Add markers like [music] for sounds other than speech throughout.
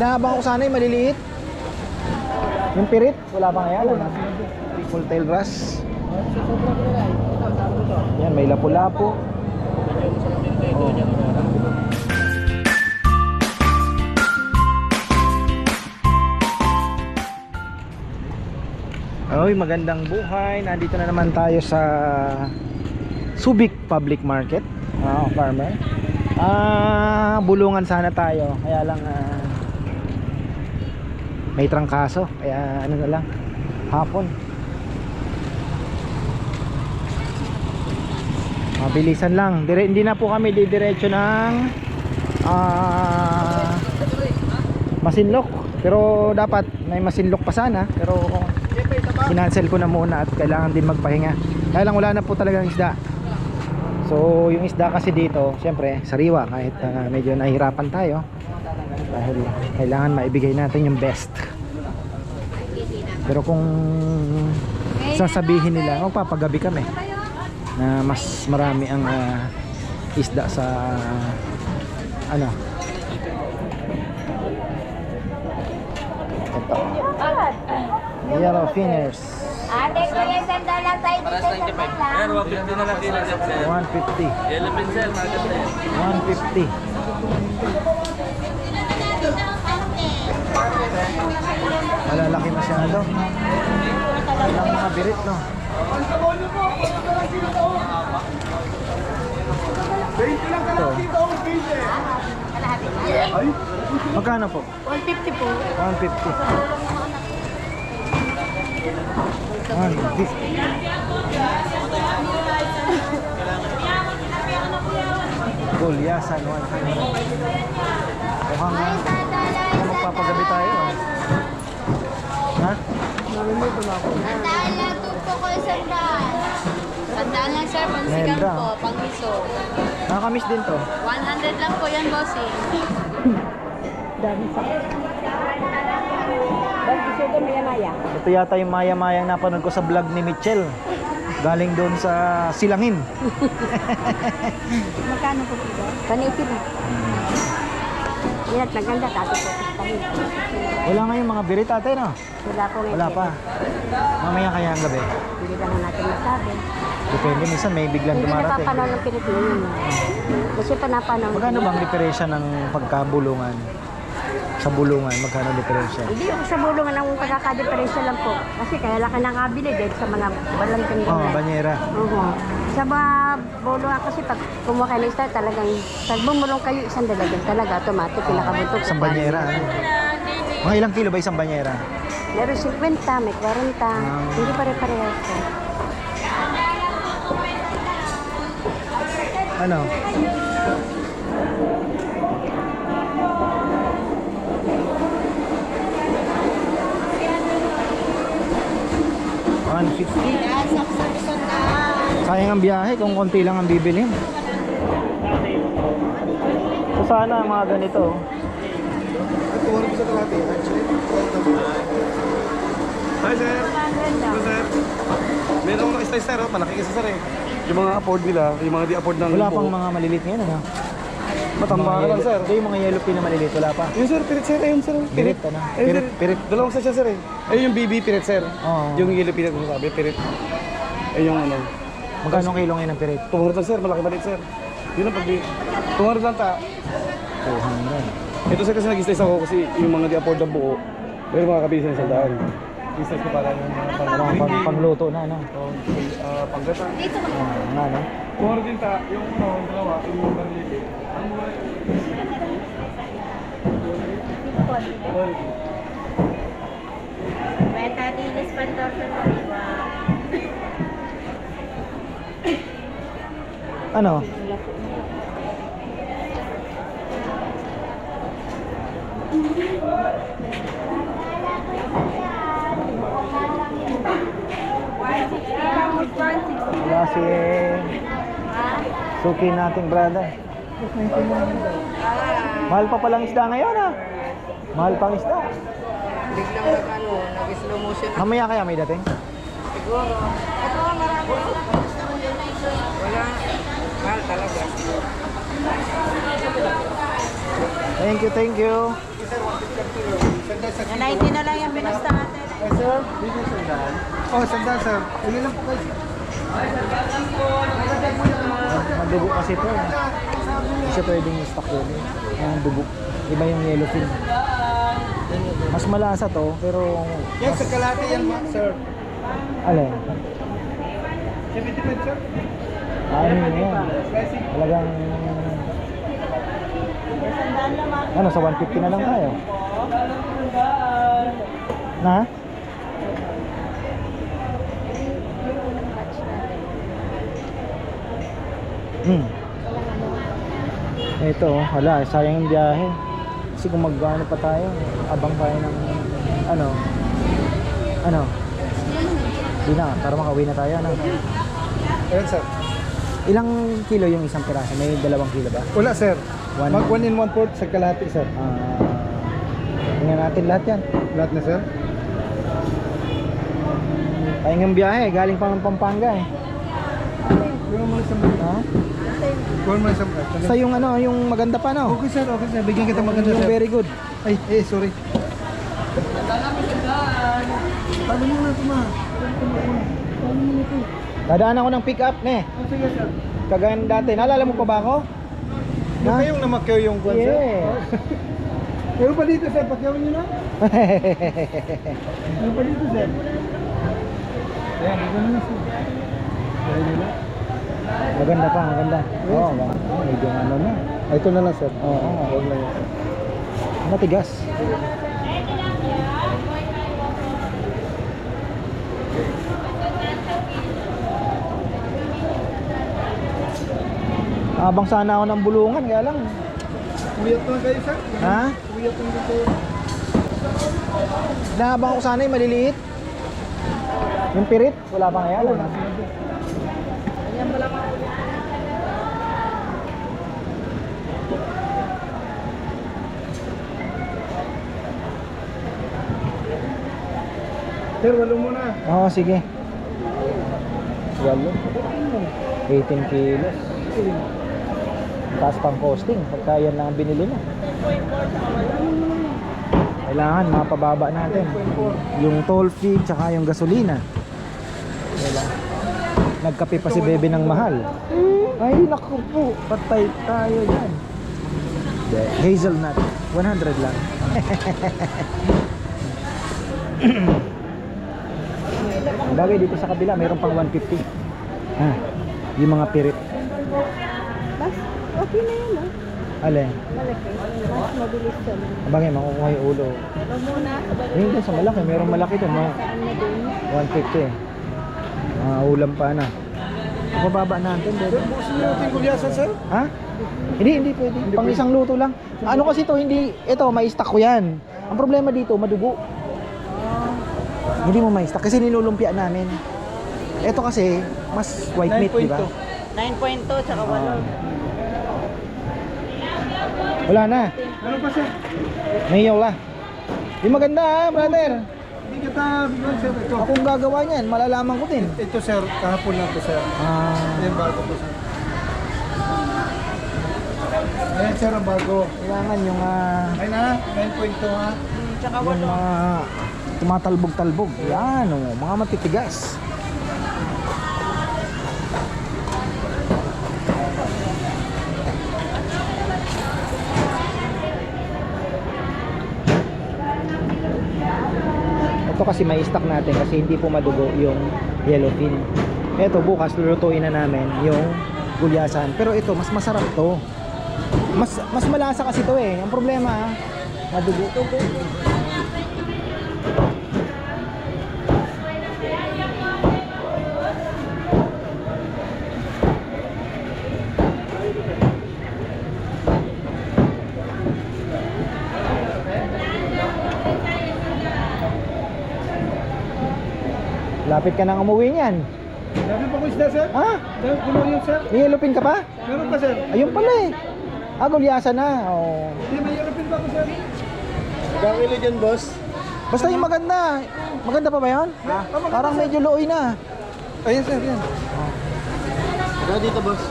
Nahabang ko sana yung maliliit. Yung pirit, wala pa kaya. Ano? Full tail grass. Yan, may lapu-lapu. Oh. Oy, magandang buhay. Nandito na naman tayo sa Subic Public Market. Ah, farmer. Ah, bulungan sana tayo. Kaya lang ah, may trangkaso. Kaya ano na lang, hapon. Mabilisan lang. Dire hindi na po kami didiretso ng ah Masinlok. Pero dapat may Masinlok pa sana. Pero kinancel ko na muna at kailangan din magpahinga. Kaya lang wala na po talagang isda. So yung isda kasi dito, syempre sariwa kahit ah, medyo nahirapan tayo. Dahil kailangan maibigay natin yung best. Pero kung sasabihin nila, magpapagabi kami na mas marami ang ah, isda sa ano ito yellow finners Ate, kuya, sanda lang tayo dito sa Sir, sala. wag din na lang din sir. 150 Yellow pencil, maganda yan. 150 malalaki masyado walang mga birit no ito magkano po? 150 po. 150 150 Gulyasan 100 Mukhang Ay, sanda lang. Mukhang magpapagabi tayo ah. Ha? Sandaan lang tupo ko sandaan. Sandaan lang sir, pansigang Nelda. po, pangmiso. Nakakamiss din to 100 lang po yan, bossing. [laughs] Ito yata yung maya-mayang napanood ko sa vlog ni Mitchell Galing doon sa Silangin [laughs] Magkano po ito? Panipid. Yan, maganda tato po. Wala nga yung mga birit ate no? Wala po ngayon. Wala pa Mamaya kaya ang gabi Hindi lang natin masabi. Depende, minsan may biglang Hindi dumarating napapanaw ng Pilipino. Kasi pa napanaw. Magkano bang diferensya ng pagkabulungan? Sa bulungan, magkano diferensya? Hindi yung sa bulungan ang pagkakadiferensya lang po. Kasi kaya lang ka nakabili dahil sa mga walang Oh, tindahan. banyera Oo. Sa mga bulungan kasi pag kumuha kayo ng style talagang pag bumulong kayo isang dalagan talaga automatic pinakabuntot. Isang banyera ano? Mga ilang kilo ba isang banyera? Meron 50, may 40. Ah. Hindi pare-parehas. po. Ano? One fifty. Sayang ang biyahe kung konti lang ang bibilhin. So sana mga ganito. Hi sir! Hello sir! Meron mga isa sir, oh, palaki kasi sir eh. Yung mga afford nila, yung mga di-afford ng Wala pang mga maliliit ngayon ano? Matambakan lang sir. Yung mga yellow pin na maliliit, wala pa. Yung sir, pirit sir, ayun sir. Pirit, ano? Pirit, pirit. Dalawang siya sir eh. Ayun yung BB pirit sir. Oo. Yung yellow pirit mo sabi, pirit. Ayun yung ano. Magkano kilo ngayon ng pirit? 200 lang sir, malaki maliit sir. Yun ang pag 200 lang ta. 200. Ito sir kasi nag-stress ako kasi yung mga di-afford ng buo. Pero mga kabisa ng sandaan. Business ko pala yung mga pang Pang, pang, pangluto na, ano? uh, panggata. Ah, nga, no? 200 din ta, yung ano, yung dalawa, yung barili. Ang mura Benta dinis pandorso na iba. Ano? Wala si Suki nating brother. Mahal pa palang isda ngayon ah. Mahal pang isda. Biglang ano, nag-slow motion. Mamaya kaya may dating? Siguro. Ito marami. Wala. Mahal talaga. Thank you, thank you. Yan, 90 na lang yung binasta natin. Oh, sandal sir. Sige lang po kayo. Madugo kasi ito. eh. Hindi siya pwedeng stock yun. Yung dugo. Iba yung yellowfin. Mas malasa to, pero... Yan, sa kalate yan, ma- sir. Alin? 75 sir. Ano yun yan? Talagang... Ano, sa 150 na lang tayo. Na? Hmm. Ito, wala, sayang yung biyahe. Kasi kung magano pa tayo, abang tayo ng ano, ano, di na, para makauwi na tayo, ano. Ayan, sir. Ilang kilo yung isang piraso? May dalawang kilo ba? Wala, sir. One- Mag 1 in 1 fourth sa kalate, sir. Ah, tingnan natin lahat yan. Lahat na, sir. Pahingang biyahe, galing pa ng Pampanga eh. Sa Ha? Mo sa Basta yung ano, yung maganda pa no? Okay, sir. Okay, sir. Bigyan kita maganda, Yung sir. very good. Ay, eh, sorry. Paano mo na ito, ma? Dadaan ako ng pick up ne. Oh, sige, sir. Kagaya ng dati. Naalala mo pa ba ako? Yung kayong namakyaw yung kwan, sir? Yeah. Meron pa dito, sir. Pakyawin nyo na. [laughs] Meron pa dito, sir. Ayan, ito na na, sir. Nyo na. Maganda pa, maganda. Oo, oh, medyo ano na. Ah, Ito na lang, sir. Oo. Ah, Huwag na yan. Matigas. Abang sana ako ng bulungan, kaya lang. Uyat na kayo, sir. Ha? Uyat na dito. Nahabang ko sana yung maliliit. Yung pirit, wala pa kaya lang. Sir, walo muna. Oo, sige. Walo. 18 kilos. Taas pang costing. Pagka yan lang ang binili mo. Kailangan mapababa natin. Yung toll fee tsaka yung gasolina. Kailangan. Nagkape pa si Bebe ng mahal. Ay, naku po. Patay tayo dyan. Hindi. Hazelnut. 100 lang. [laughs] Ang bagay dito sa kabila, mayroon pang 150. Ha, yung mga pirit. Mas, okay na yun, ah. Alin? Malaki. Mas mabilis. Ang bagay, makukuha yung ulo. Pero muna, Yun doon sa malaki, mayroong malaki doon. Mga saan na din? 150 eh. Mga ulam pa na. Mababa natin, bebe. Busin natin gulyasan, sir. Ha? Hindi, hindi pwede. Pang isang luto lang. Ano kasi to hindi, ito, may stock ko yan. Ang problema dito, madugo. Hindi mo may stock kasi nilulumpia namin. Ito kasi, mas white meat, di ba? 9.2 tsaka Ah. Wala na. Ano pa, sir? May yola. Di maganda ha, brother. Hindi kita bigyan, sir. Ito. Akong gagawa niyan, malalaman ko din. Ito, sir. Kahapon lang to, sir. Ah, Ayan, bago to, sir. Ayan, sir, ang bago. kailangan yung ah, Ay na, 9.2 ha. Tsaka yung mga tumatalbog-talbog. Yan, oh, mga matitigas. Ito kasi may stock natin kasi hindi po madugo yung yellowfin. Ito bukas lulutuin na namin yung gulyasan. Pero ito mas masarap to. Mas mas malasa kasi to eh. Ang problema ah, madugo. Lapit ka nang umuwi niyan. Dami pa ko isda, sir. Ha? Dami puno yun, sir. May yellowfin ka pa? Meron pa, sir. Ayun pala eh. Ah, gulyasan na. Oh. Hindi, may European pa ko, sir. Gawin dyan, boss. Basta yung maganda. Maganda pa ba yun? Parang medyo looy na. Ayan, sir, yan. Kaya dito, boss.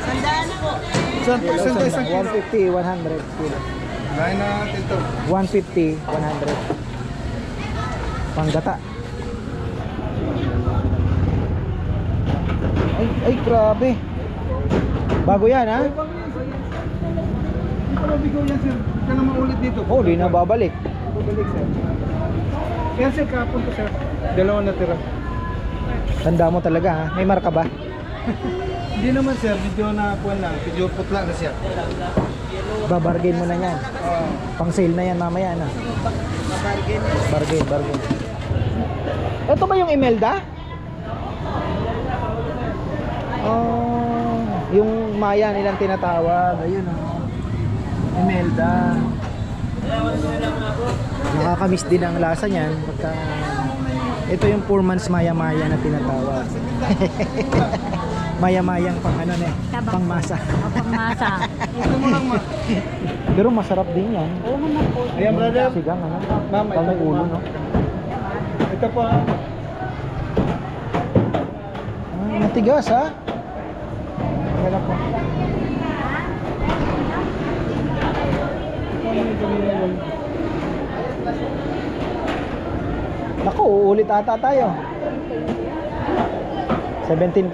Sandaan po. Saan po, isang isang kilo. 150, 100 kilo. Kain na natin ito. 150, 100. Panggata. Ay, grabe. Bago yan, ha? Hindi pa mabigaw yan sir. Ka na maulit dito. Oh, di na babalik. Babalik sir. Yan sir, kapon to sir. Dalawa na tira. Tanda mo talaga, ha? May marka ba? Hindi naman sir, video na kuwan lang. Video putla na siya. Babargain mo na yan. Oo. Pang sale na yan mamaya na. Bargain, bargain. Ito ba yung Imelda? Oh, yung Maya nilang tinatawag. Ayun oh. Imelda. Nakakamiss din ang lasa niyan. Pagka... Ito yung poor man's Maya-Maya na tinatawag. [laughs] Maya-mayang pang ano na eh, pang masa. Pangmasa. Ito [laughs] mo lang ma. Pero masarap din yan. Oo naman po. Ayan brother. Sigang ano? Ma'am, ito po, ulo, no? Ito po. ah. Ah, matigas ha? Kaya po. Naku, uulit ata tayo. 17.2.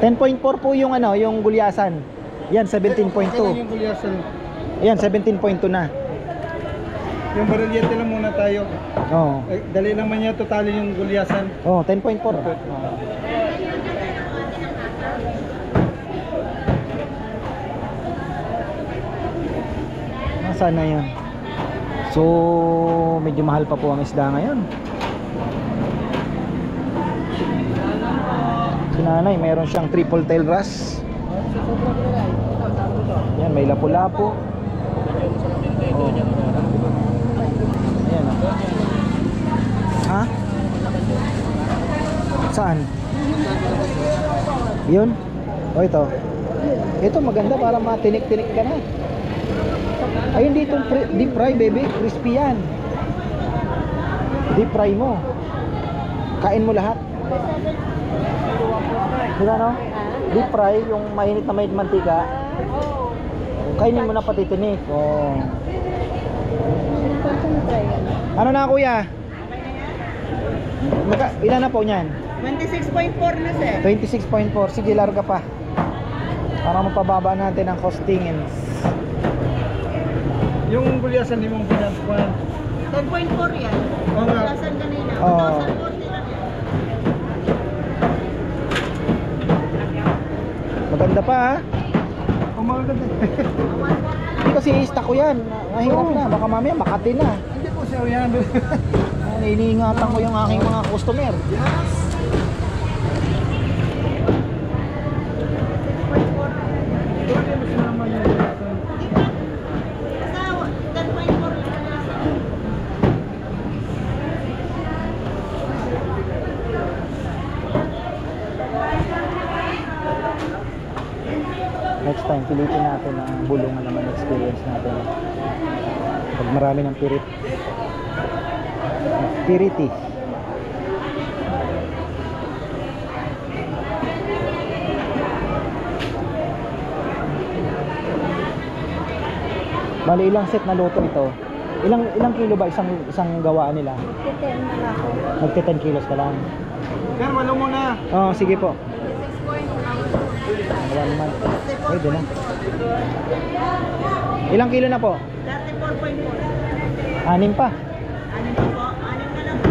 10.4 po yung ano, yung gulyasan. Yan, 17.2. Kailan yung gulyasan? Yan, 17.2 na. Yung barilyete lang muna tayo. Oo. Eh, dali naman niya totally yung gulyasan. Oh, 10.4. Nasaan na yun? So, medyo mahal pa po ang isda ngayon. Si nanay, meron siyang triple tail wrasse. Yan, may lapu-lapu. Oh. Ayan, oh. Ha? Saan? Yun? O ito? Ito maganda para matinik-tinik ka na. Ay hindi itong deep fry baby, crispy yan. Deep fry mo. Kain mo lahat. Di ba no? Deep fry, yung mainit na mainit mantika. Kainin mo na pati tinik. Oh. Ano na kuya? Maka, ilan na po niyan? 26.4 na sir. 26.4. Sige, larga pa. Para mapababa natin ang costings. Yung gulyasan limang pinagkuhan. 10.4 yan. Oo nga. Lasan kanina. Oo. 1,040 lang yan. Maganda pa ha. Ganda. [laughs] Hindi kasi i-stack ko yan. Mahirap na. Baka mamaya makati na. Hindi po siya yan. [laughs] Iniingatan ko yung aking mga customer. Hindi mo sinama yung gulyasan. Basta 10.4 lang yan. Next time, pilitin natin ang bulungan naman experience natin. Pag marami ng pirit. Piriti. Bali ilang set na luto ito? Ilang ilang kilo ba isang isang gawaan nila? Magte 10 kilos ka lang. Sir, walo mo na. Oh, sige po. One month. Pwede na. Ilang kilo na po? 34.4. Anim pa. Anim pa po. Anim na lang po.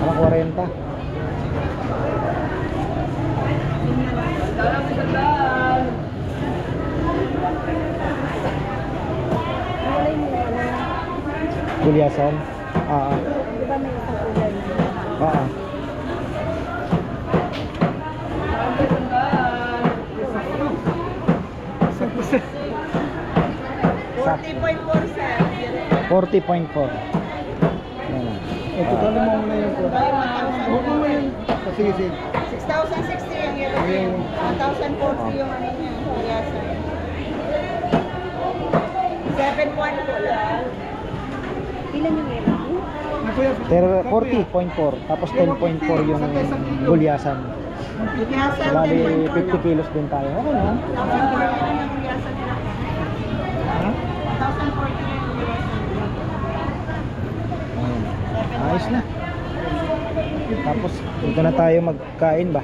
Parang 40. Gulyasan? Oo. Di Sa 40.4 sir. 40.4. Yan. Eh, totally mo muna yung. Huwag mo yun. Oh, Sige, sige. 6,060 yung yellow cream. 1,040 yung ano niya. Yasan. 7.1 po lang. Ilan yung yellow? Pero 40.4 tapos 10.4 yung gulyasan. Yasan Bali 10.4 lang. 50 kilos din tayo. Okay na. 1,040 yung yasan nila. Ayan. Ayos na. Tapos, dito na tayo magkain ba?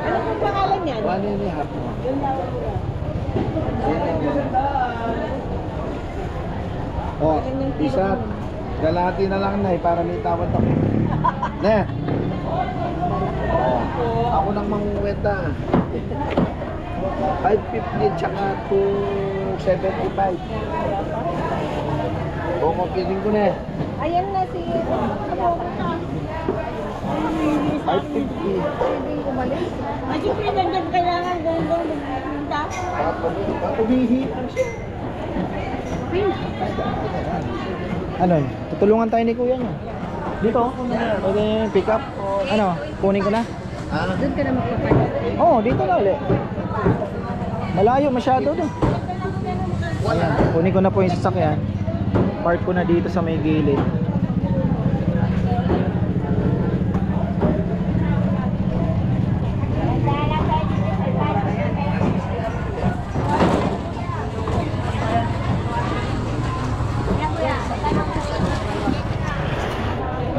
Ano kung pangalan yan? One and a half. Oh, isa. Galati na lang na eh, para may tawad ako. [laughs] Ne? Ako nang manguwenta. 550 [laughs] tsaka 275. O, piling ko na eh. Ayan na si... Ano ka? 550. Pwede umalis. Siyempre, nandiyan kailangan gongong magpunta. Ang siya. Ano? Tutulungan tayo ni kuya niya. Dito. Pwede pick up. Ano? Kunin ko na? Ah, Doon ka na magpapalit. Oo, oh, dito na ulit. Malayo masyado doon. Ayan, kunin ko na po yung sasakyan. Park ko na dito sa may gilid.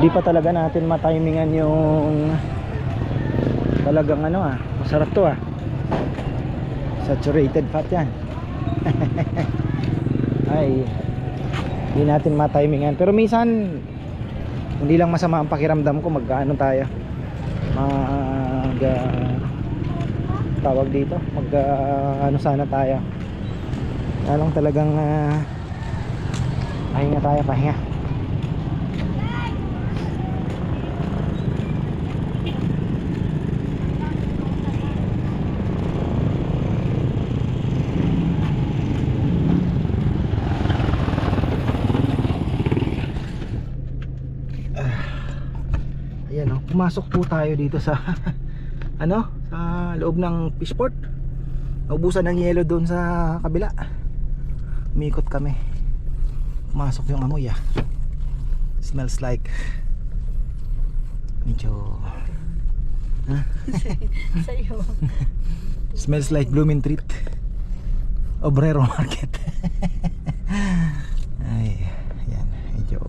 Di pa talaga natin matimingan yung talagang ano ah, masarap to ah. Saturated fat yan. [laughs] Ay, hindi natin matimingan. Pero minsan, hindi lang masama ang pakiramdam ko mag-ano tayo. Mag, ah, tawag dito, mag, ah, ano sana tayo. Kaya lang talagang, uh, pahinga tayo, pahinga. Ayan oh, pumasok po tayo dito sa [laughs] ano, sa loob ng fishport. Naubusan ng yelo doon sa kabila. Umikot kami. Pumasok yung amoy ah. Smells like medyo ha? [laughs] Sa'yo. Smells like blooming treat. Obrero market. [laughs] Ay, yan, medyo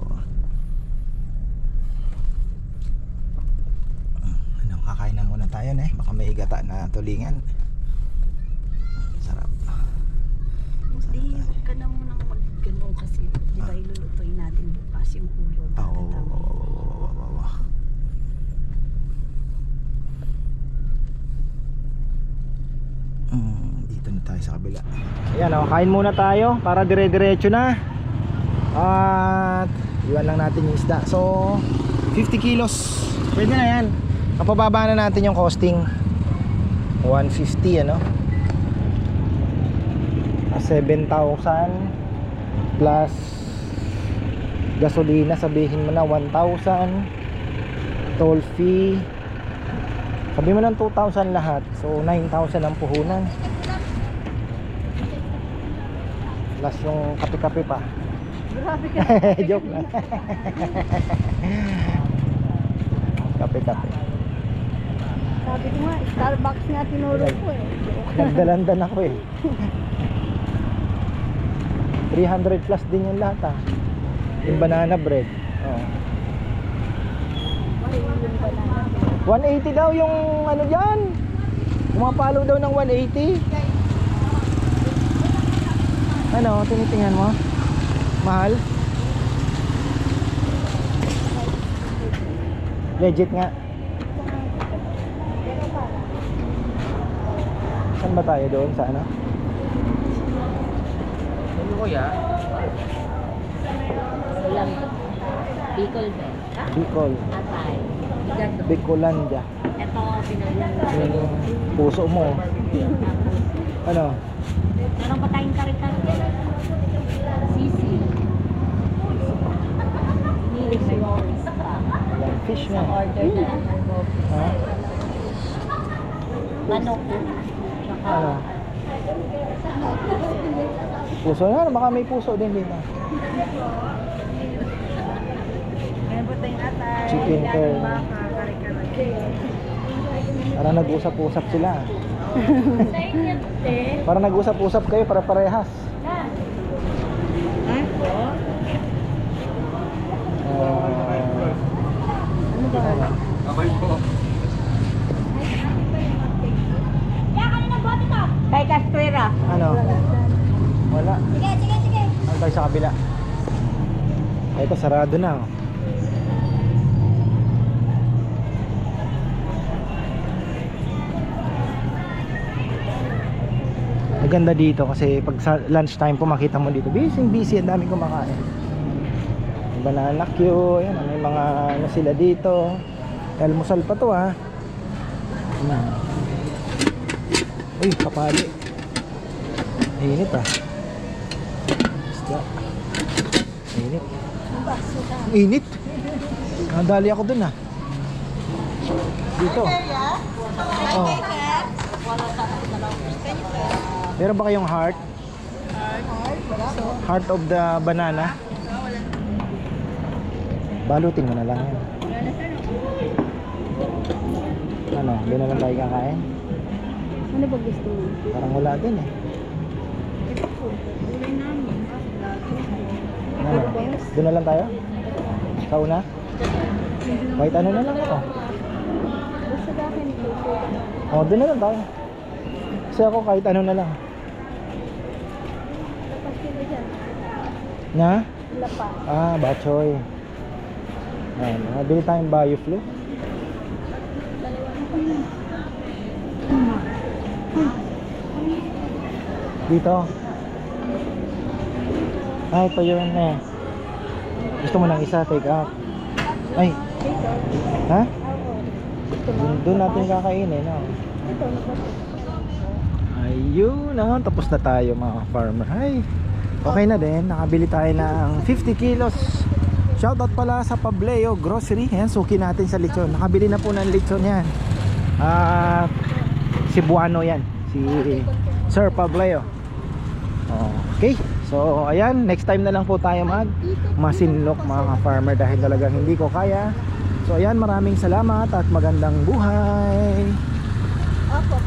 ano, kakain na muna tayo na eh. Baka may igata na tulingan. Sarap. Hindi, huwag ka na munang mag-ganun kasi di ba ilulutoy natin bukas yung ulo. Ah, Oo. Mm, dito na tayo sa kabila. Ayan, oh, kain muna tayo para dire-diretso na. At iwan lang natin yung isda. So, 50 kilos. Pwede na yan. Kapababa na natin yung costing. 150 ano. Ah, 7,000 plus gasolina sabihin mo na 1,000 toll fee. Sabi mo ng 2,000 lahat so 9,000 ang puhunan. Plus yung kape-kape pa. Grabe ka. [laughs] joke lang. [laughs] Kape-kape Sabi ko nga, Starbucks nga tinuro ko eh. nagdalandan ako eh. 300 plus din yung lahat ah yung banana bread. Oh. 180 daw yung ano dyan. Pumapalo daw ng 180 ano tinitingnan mo? Mahal? Legit nga saan ba tayo doon sa ano Ano kuya? Lang. Bicol ba? Bicol Atay. Bicolandia Ito, pinagyan puso mo ano Meron pa tayong karikan. Sisi. Pa. Yan, fish Sa na order na ha? Manok. Ano puso na baka may puso din dito. Chicken curry. Parang nag-usap-usap sila. Parang nag-usap-usap kayo para parehas. Okay po. Kay Castuera. Ano? Wala. Sige, sige, sige. Ano tayo sa kabila? Ay, Ito, sarado na. Oh. Maganda dito kasi pag sa lunchtime po makita mo dito, busy busy, ang daming kumakain. Banana Q, yan, may mga ano sila dito. Almusal pa to ha. Yan. Uy, kapali. Init ah. Isda. Init. Init. Nadali ako dun ah. Dito. Oh. Meron ba kayong heart? Heart of the banana? Balutin mo na lang yan. Ano, doon na lang tayo kakain? Ano ba gusto mo? Parang wala din eh. Ano? Doon na lang tayo? Sa una? Kahit ano na lang ako. Gusto ba akin Oh, doon na lang tayo. Kasi ako kahit ano na lang. Na? Lapa. Ah, bachoy. Ayan, nabili tayong Bioflu. Dito. Ah, ito yun eh. Gusto mo ng isa, take out. Ay. Ha? Doon, natin kakainin, no? Ayun, ah, tapos na tayo mga farmer. Ay, okay na din. Nakabili tayo ng 50 kilos. Shoutout pala sa Pableo Grocery. Yan, suki natin sa lechon. Nakabili na po ng lechon yan. Ah, Cebuano yan. Si Sir Pableo. Okay. So, ayan. Next time na lang po tayo mag masinlok mga farmer dahil talagang hindi ko kaya. So, ayan. Maraming salamat at magandang buhay. Opo.